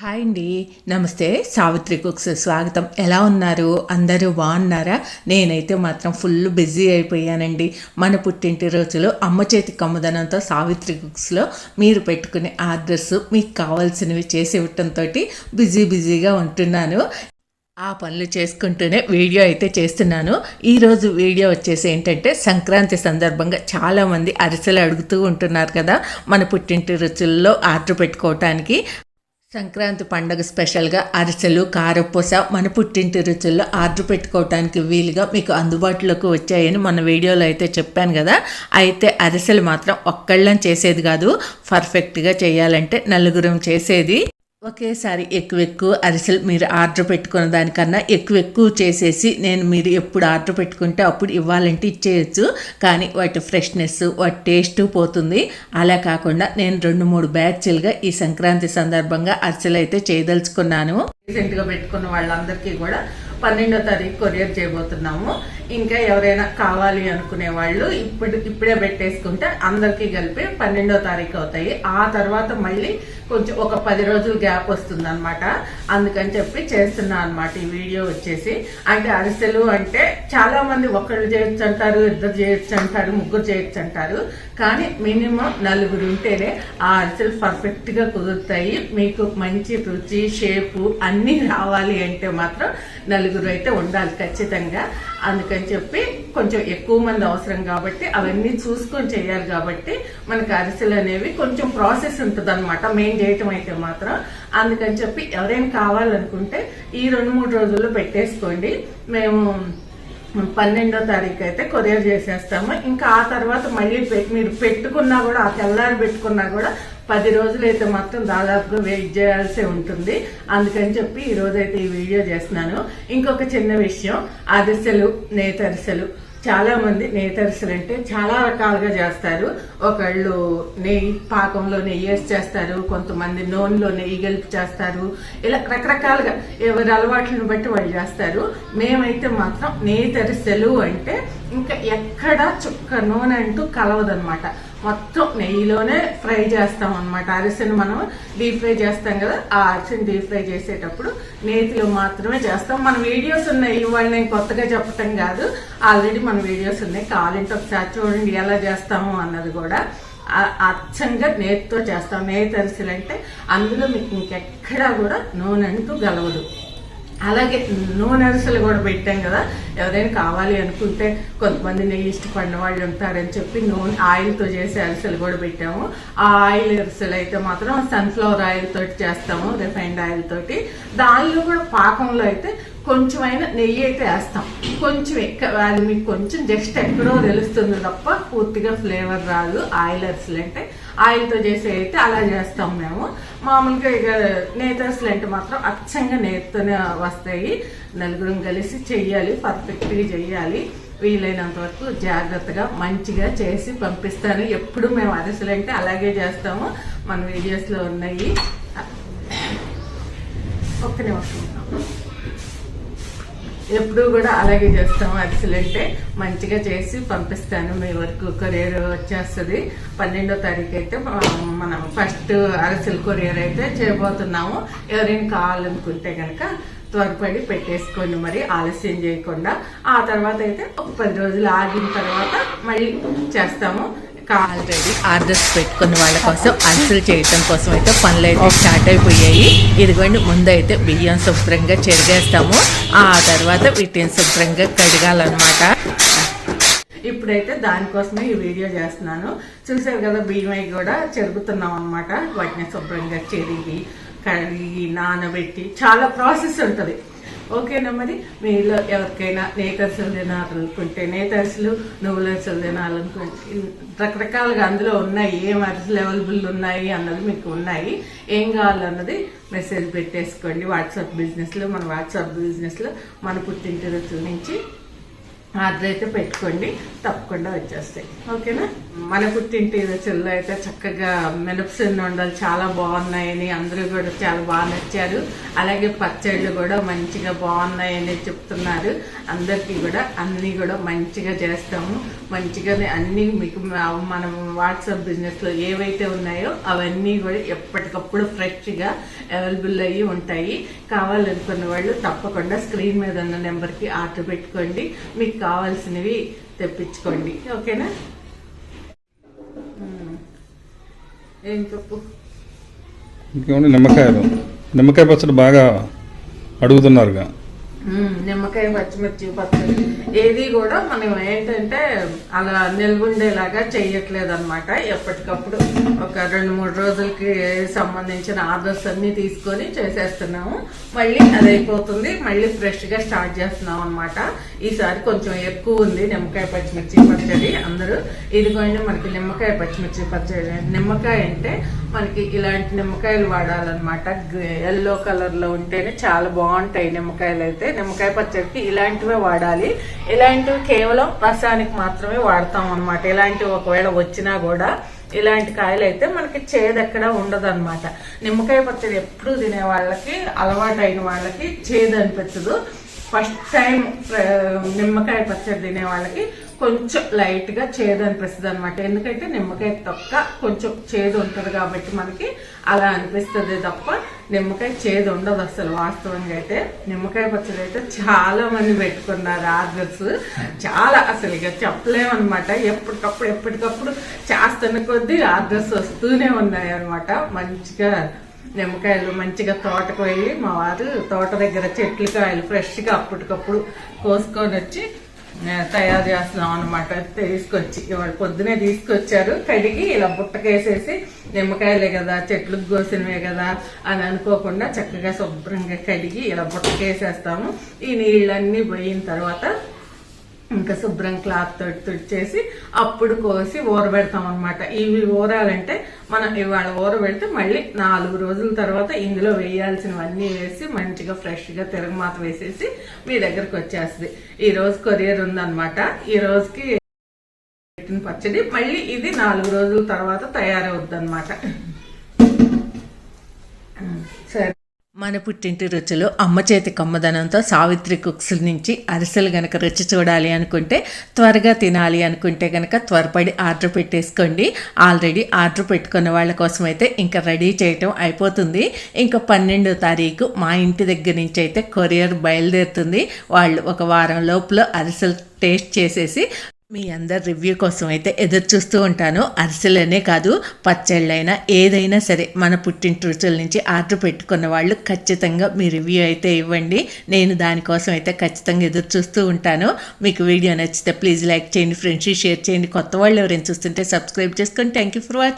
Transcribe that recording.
Hi అండి. నమస్తే. Savitri cooks స్వాగతం. ఎలా ఉన్నారు? అందరూ బాగున్నారా? నేనైతే మాత్రం ఫుల్ బిజీ అయిపోయానండి. మన పుట్టింటి రోజులు అమ్మ చేతి కమ్మదనంతో సావిత్రి కుక్స్లో మీరు పెట్టుకునే ఆర్డర్స్ మీకు కావాల్సినవి చేసి ఇవ్వటంతో బిజీ బిజీగా ఉంటున్నాను. ఆ పనులు చేసుకుంటూనే వీడియో అయితే చేస్తున్నాను. ఈరోజు వీడియో వచ్చేసి ఏంటంటే సంక్రాంతి సందర్భంగా చాలామంది అరిసెలు అడుగుతూ ఉంటున్నారు కదా మన పుట్టింటి రుచుల్లో ఆర్డర్ పెట్టుకోవటానికి. సంక్రాంతి పండగ స్పెషల్గా అరిసెలు కారపూస మన పుట్టింటి రుచుల్లో ఆర్డర్ పెట్టుకోవటానికి వీలుగా మీకు అందుబాటులోకి వచ్చాయని మన వీడియోలో అయితే చెప్పాను కదా. అయితే అరిసెలు మాత్రం ఒక్కళ్ళని చేసేది కాదు. పర్ఫెక్ట్గా చేయాలంటే నలుగురం చేసేది. ఒకేసారి ఎక్కువ ఎక్కువ అరిసెలు మీరు ఆర్డర్ పెట్టుకున్న దానికన్నా ఎక్కువ ఎక్కువ చేసేసి నేను మీరు ఎప్పుడు ఆర్డర్ పెట్టుకుంటే అప్పుడు ఇవ్వాలంటే ఇచ్చేయచ్చు. కానీ వాటి ఫ్రెష్నెస్ వాటి టేస్ట్ పోతుంది. అలా కాకుండా నేను రెండు మూడు బ్యాచ్లుగా ఈ సంక్రాంతి సందర్భంగా అరిసెలు అయితే చేయదలుచుకున్నాను. రీసెంట్గా పెట్టుకున్న వాళ్ళందరికీ కూడా పన్నెండో తారీఖు కొరియర్ చేయబోతున్నాము. ఇంకా ఎవరైనా కావాలి అనుకునే వాళ్ళు ఇప్పుడు ఇప్పుడే పెట్టేసుకుంటే అందరికీ కలిపి పన్నెండో తారీఖు అవుతాయి. ఆ తర్వాత మళ్ళీ కొంచెం ఒక పది రోజులు గ్యాప్ వస్తుంది అనమాట అందుకని చెప్పి చేస్తున్నా అనమాట ఈ వీడియో వచ్చేసి అంటే అరిసెలు అంటే చాలా మంది ఒకళ్ళు చేయొచ్చు అంటారు ఇద్దరు చేయొచ్చు అంటారు ముగ్గురు చేయొచ్చు అంటారు. కానీ మినిమం నలుగురు ఉంటేనే ఆ అరిసెలు పర్ఫెక్ట్గా కుదురుతాయి. మీకు మంచి రుచి షేపు అన్నీ రావాలి అంటే మాత్రం నలుగురు అయితే ఉండాలి ఖచ్చితంగా. అందుకని చెప్పి కొంచెం ఎక్కువ మంది అవసరం కాబట్టి అవన్నీ చూసుకొని చేయాలి కాబట్టి మనకి అరిసెలు అనేవి కొంచెం ప్రాసెస్ ఉంటుంది అనమాట మేము చేయటం అయితే మాత్రం. అందుకని చెప్పి ఎవరైనా కావాలనుకుంటే ఈ రెండు మూడు రోజుల్లో పెట్టేసుకోండి. మేము పన్నెండో తారీఖు అయితే కొరియర్ చేసేస్తాము. ఇంకా ఆ తర్వాత మళ్ళీ మీరు పెట్టుకున్నా కూడా ఆ తెల్లారి పెట్టుకున్నా కూడా పది రోజులైతే మొత్తం దాదాపుగా వెయిట్ చేయాల్సి ఉంటుంది. అందుకని చెప్పి ఈ రోజైతే ఈ వీడియో చేస్తున్నాను. ఇంకొక చిన్న విషయం అరిసెలు నేతరిసెలు చాలా మంది అంటే చాలా రకాలుగా చేస్తారు. ఒకళ్ళు నెయ్యి పాకంలో నెయ్యి వేసి చేస్తారు. కొంతమంది నూనెలో నెయ్యి గెలుపు చేస్తారు. ఇలా రకరకాలుగా ఎవరి అలవాట్లను బట్టి వాళ్ళు చేస్తారు. మేమైతే మాత్రం నేతరిసెలు అంటే ఇంకా ఎక్కడ చుక్క నూనె అంటూ కలవదనమాట మొత్తం నెయ్యిలోనే ఫ్రై చేస్తాం అనమాట అరిసెను మనం డీప్ ఫ్రై చేస్తాం కదా ఆ అరిసెను డీప్ ఫ్రై చేసేటప్పుడు నేతిలో మాత్రమే చేస్తాం. మన వీడియోస్ ఉన్నాయి ఇవాళ నేను కొత్తగా చెప్పటం కాదు. ఆల్రెడీ మన వీడియోస్ ఉన్నాయి. కావాలంటే ఒకసారి చూడండి ఎలా చేస్తాము అన్నది కూడా. అచ్చంగా నేతితో చేస్తాం. నేతి అరిసెలు అంటే అందులో మీకు ఇంకెక్కడా కూడా నూనె అంటూ గలవదు. అలాగే నూనె అరిసెలు కూడా పెట్టాం కదా. ఎవరైనా కావాలి అనుకుంటే కొంతమంది నెయ్యి ఇష్టపడిన వాళ్ళు ఉంటారని చెప్పి నూనె ఆయిల్తో చేసే అరిసెలు కూడా పెట్టాము. ఆ ఆయిల్ అరిసెలు అయితే మాత్రం సన్ఫ్లవర్ ఆయిల్ తోటి చేస్తాము రిఫైన్డ్ ఆయిల్ తోటి. దానిలో కూడా పాకంలో అయితే కొంచెమైనా నెయ్యి అయితే వేస్తాం. కొంచెం అది మీకు కొంచెం జస్ట్ ఎక్కడో తెలుస్తుంది తప్ప పూర్తిగా ఫ్లేవర్ రాదు. ఆయిల్ అరిసెలు అంటే ఆయిల్తో చేసే అయితే అలా చేస్తాం మేము. మామూలుగా ఇక నేతర్స్లు అంటే మాత్రం అచ్చంగా నేతతోనే వస్తాయి. నలుగురం కలిసి చెయ్యాలి పర్ఫెక్ట్గా చెయ్యాలి. వీలైనంత వరకు జాగ్రత్తగా మంచిగా చేసి పంపిస్తాను. ఎప్పుడు మేము అరిసెలు అంటే అలాగే చేస్తాము. మన వీడియోస్లో ఉన్నాయి. ఒక్క నిమిషం. ఎప్పుడు కూడా అలాగే చేస్తాము. అరిసెలు మంచిగా చేసి పంపిస్తాను. మీ వరకు కొరియర్ వచ్చేస్తుంది. పన్నెండో తారీఖు అయితే మనం ఫస్ట్ అరిసెలు కొరియర్ అయితే చేయబోతున్నాము. ఎవరైనా కావాలనుకుంటే కనుక త్వరపడి పెట్టేసుకోండి. మరి ఆలస్యం చేయకుండా. ఆ తర్వాత అయితే ఒక పది రోజులు ఆగిన తర్వాత మళ్ళీ చేస్తాము. ఆల్రెడీ ఆర్డర్స్ పెట్టుకున్న వాళ్ళ కోసం అరిసెలు చేయటం కోసం అయితే పనులు అయితే స్టార్ట్ అయిపోయాయి. ఇదిగోండి ముందు అయితే బియ్యం శుభ్రంగా చెరిగేస్తాము. ఆ తర్వాత వీటిని శుభ్రంగా కడగాలన్నమాట. ఇప్పుడైతే దానికోసమే ఈ వీడియో చేస్తున్నాను. చూసారు కదా బియ్యం అవి కూడా చెరుగుతున్నాం అనమాట వాటిని శుభ్రంగా చెరిగి కడిగి నానబెట్టి చాలా ప్రాసెస్ ఉంటుంది. ఓకేనా మరి? మీలో ఎవరికైనా నేతర్సులు తినాలనుకుంటే నేతర్సులు నువ్వుల అరిసెలు తినాలనుకుంటే రకరకాలుగా అందులో ఉన్నాయి ఏం అరసలు అవైలబుల్ ఉన్నాయి అన్నది మీకు ఉన్నాయి. ఏం కావాలన్నది మెసేజ్ పెట్టేసుకోండి. వాట్సాప్ బిజినెస్లో మన వాట్సాప్ బిజినెస్లో మన పుట్టింటి రుచుల నుంచి ఆర్డర్ అయితే పెట్టుకోండి తప్పకుండా వచ్చేస్తాయి. ఓకేనా? మన పుట్టింటి రుచుల్లో అయితే చక్కగా మినపసిన వండలు చాలా బాగున్నాయని అందరూ కూడా చాలా బాగా నచ్చారు. అలాగే పచ్చళ్ళు కూడా మంచిగా బాగున్నాయని చెప్తున్నారు. అందరికీ కూడా అన్నీ కూడా మంచిగా చేస్తాము. మంచిగానే అన్నీ మీకు మనం వాట్సాప్ బిజినెస్లో ఏవైతే ఉన్నాయో అవన్నీ కూడా ఎప్పటికప్పుడు ఫ్రెష్గా అవైలబుల్ అయ్యి ఉంటాయి. కావాలనుకున్న వాళ్ళు తప్పకుండా స్క్రీన్ మీద ఉన్న నెంబర్కి ఆర్డర్ పెట్టుకోండి. మీకు కావాల్సినవి తెప్పించుకోండి. ఓకేనా? ఏం చెప్పు? ఇంకేముంది? నిమ్మకాయలు. నిమ్మకాయ పచ్చడి బాగా అడుగుతున్నారుగా. నిమ్మకాయ పచ్చిమిర్చి పచ్చడి. ఏది కూడా మనం ఏంటంటే అలా నిల్వుండేలాగా చేయట్లేదు అనమాట ఎప్పటికప్పుడు ఒక రెండు మూడు రోజులకి సంబంధించిన ఆర్డర్స్ అన్ని తీసుకొని చేసేస్తున్నాము. మళ్ళీ అది అయిపోతుంది మళ్ళీ ఫ్రెష్గా స్టార్ట్ చేస్తున్నాం అనమాట ఈసారి కొంచెం ఎక్కువ ఉంది నిమ్మకాయ పచ్చిమిర్చి పచ్చడి. అందరూ ఇదిగోండి మనకి నిమ్మకాయ పచ్చిమిర్చి పచ్చడి. నిమ్మకాయ అంటే మనకి ఇలాంటి నిమ్మకాయలు వాడాలన్నమాట. ఎల్లో కలర్లో ఉంటేనే చాలా బాగుంటాయి నిమ్మకాయలు అయితే. నిమ్మకాయ పచ్చడికి ఇలాంటివే వాడాలి. ఇలాంటివి కేవలం రసానికి మాత్రమే వాడతాం అనమాట ఇలాంటివి ఒకవేళ వచ్చినా కూడా ఇలాంటి కాయలు అయితే మనకి చేదెక్కడ ఎక్కడ ఉండదు అనమాట నిమ్మకాయ పచ్చడి ఎప్పుడు తినే వాళ్ళకి అలవాటు అయిన వాళ్ళకి చేదు అనిపించదు. ఫస్ట్ టైం నిమ్మకాయ పచ్చడి తినే వాళ్ళకి కొంచెం లైట్గా చేదు అనిపిస్తుంది అనమాట ఎందుకంటే నిమ్మకాయ తొక్క కొంచెం చేదు ఉంటుంది కాబట్టి మనకి అలా అనిపిస్తుంది తప్ప నిమ్మకాయ చేదు ఉండదు అసలు వాస్తవంగా అయితే. నిమ్మకాయ పచ్చడి అయితే చాలా మంది పెట్టుకున్నారు ఆర్డర్స్. చాలా అసలు ఇక చెప్పలేమన్నమాట. ఎప్పటికప్పుడు ఎప్పటికప్పుడు చేస్తున్న కొద్దీ ఆర్డర్స్ వస్తూనే ఉన్నాయి అనమాట మంచిగా నిమ్మకాయలు మంచిగా తోటకు వెళ్ళి మా వారు తోట దగ్గర చెట్లు కాయలు ఫ్రెష్గా అప్పటికప్పుడు కోసుకొని వచ్చి తయారు చేస్తున్నాం అనమాట తీసుకొచ్చి ఇవాళ పొద్దునే తీసుకొచ్చారు. కడిగి ఇలా బుట్టకేసేసి నిమ్మకాయలే కదా చెట్లకు కోసినవే కదా అని అనుకోకుండా చక్కగా శుభ్రంగా కడిగి ఇలా బుట్టకేసేస్తాము. ఈ నీళ్ళన్నీ పోయిన తర్వాత ఇంకా శుభ్రం క్లాత్ తోటి తుడిచేసి అప్పుడు కోసి ఊరబెడతాం అనమాట ఇవి ఊరాలంటే మనం ఇవాళ ఊరబెడితే మళ్ళీ నాలుగు రోజుల తర్వాత ఇందులో వేయాల్సినవన్నీ వేసి మంచిగా ఫ్రెష్గా తిరగమాత వేసేసి మీ దగ్గరకు వచ్చేస్తుంది. ఈ రోజు కొరియర్ ఉందన్నమాట. ఈ రోజుకి పెట్టిన పచ్చడి మళ్ళీ ఇది నాలుగు రోజుల తర్వాత తయారవుద్ది అనమాట సరే. మన పుట్టింటి రుచులు అమ్మ చేతి కమ్మదనంతో సావిత్రి కుక్స్ నుంచి అరిసెలు గనక రుచి చూడాలి అనుకుంటే త్వరగా తినాలి అనుకుంటే గనక త్వరపడి ఆర్డర్ పెట్టేసుకోండి. ఆల్రెడీ ఆర్డర్ పెట్టుకున్న వాళ్ళ కోసం అయితే ఇంకా రెడీ చేయటం అయిపోతుంది. ఇంకా పన్నెండో తారీఖు మా ఇంటి దగ్గర నుంచి అయితే కొరియర్ బయలుదేరుతుంది. వాళ్ళు ఒక వారం లోపల అరిసెలు టేస్ట్ చేసేసి మీ అందరి రివ్యూ కోసం అయితే ఎదురు చూస్తూ ఉంటాను. అరిసెలనే కాదు పచ్చళ్ళైనా ఏదైనా సరే మన పుట్టింటి రుచుల నుంచి ఆర్డర్ పెట్టుకున్న వాళ్ళు ఖచ్చితంగా మీ రివ్యూ అయితే ఇవ్వండి. నేను దానికోసం అయితే ఖచ్చితంగా ఎదురు చూస్తూ ఉంటాను. మీకు వీడియో నచ్చితే ప్లీజ్ లైక్ చేయండి ఫ్రెండ్స్ షేర్ చేయండి. కొత్త వాళ్ళు ఎవరైనా చూస్తుంటే సబ్స్క్రైబ్ చేసుకోండి థ్యాంక్ యూ ఫర్ వాచింగ్